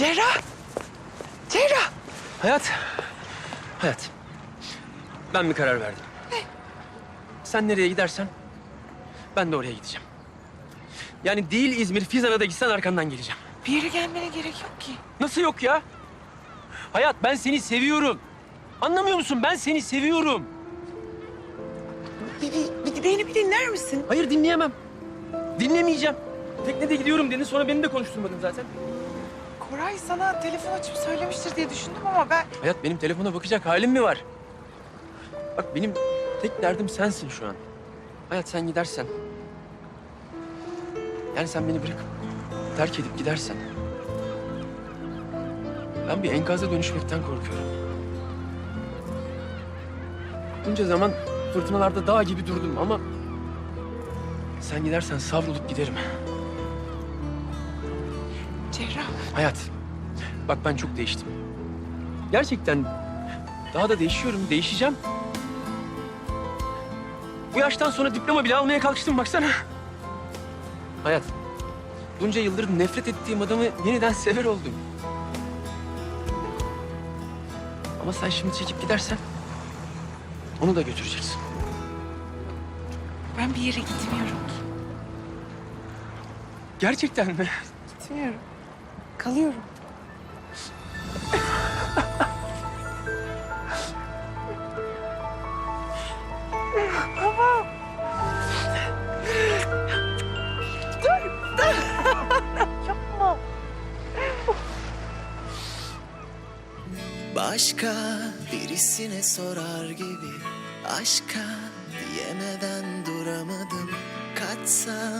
Cerrah! Cerrah! Hayat. Hayat. Ben bir karar verdim. Sen nereye gidersen ben de oraya gideceğim. Yani değil İzmir, Fizan'a da gitsen arkandan geleceğim. Bir yere gelmene gerek yok ki. Nasıl yok ya? Hayat ben seni seviyorum. Anlamıyor musun? Ben seni seviyorum. Bir, bir, bir beni bir dinler misin? Hayır dinleyemem. Dinlemeyeceğim. Teknede gidiyorum dedin sonra beni de konuşturmadın zaten. Koray sana telefon açıp söylemiştir diye düşündüm ama ben... Hayat benim telefona bakacak halim mi var? Bak benim tek derdim sensin şu an. Hayat sen gidersen. Yani sen beni bırakıp terk edip gidersen. Ben bir enkaza dönüşmekten korkuyorum. Bunca zaman fırtınalarda dağ gibi durdum ama... Sen gidersen savrulup giderim. Cerrah, Hayat, bak ben çok değiştim. Gerçekten daha da değişiyorum, değişeceğim. Bu yaştan sonra diploma bile almaya kalkıştım baksana. Hayat, bunca yıldır nefret ettiğim adamı yeniden sever oldum. Ama sen şimdi çekip gidersen onu da götüreceksin. ben bir yere gitmiyorum ki. Gerçekten mi? Gitmiyorum. Kalıyorum. Yapma. Başka birisine sorar gibi Aşka diyemeden duramadım Kaçsam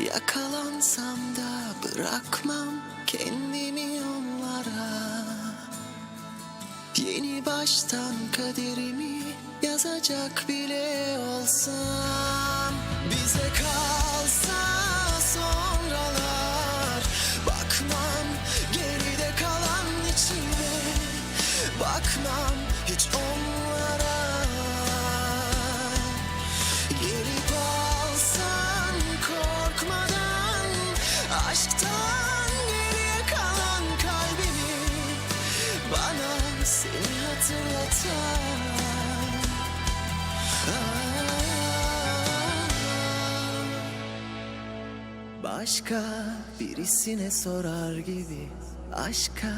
Yakalansam da bırakmam kendimi onlara. Yeni baştan kaderimi yazacak bile olsam. Bize kalsa sonralar. Bakmam geride kalan içime Bakmam hatırlatan. Başka birisine sorar gibi Aşka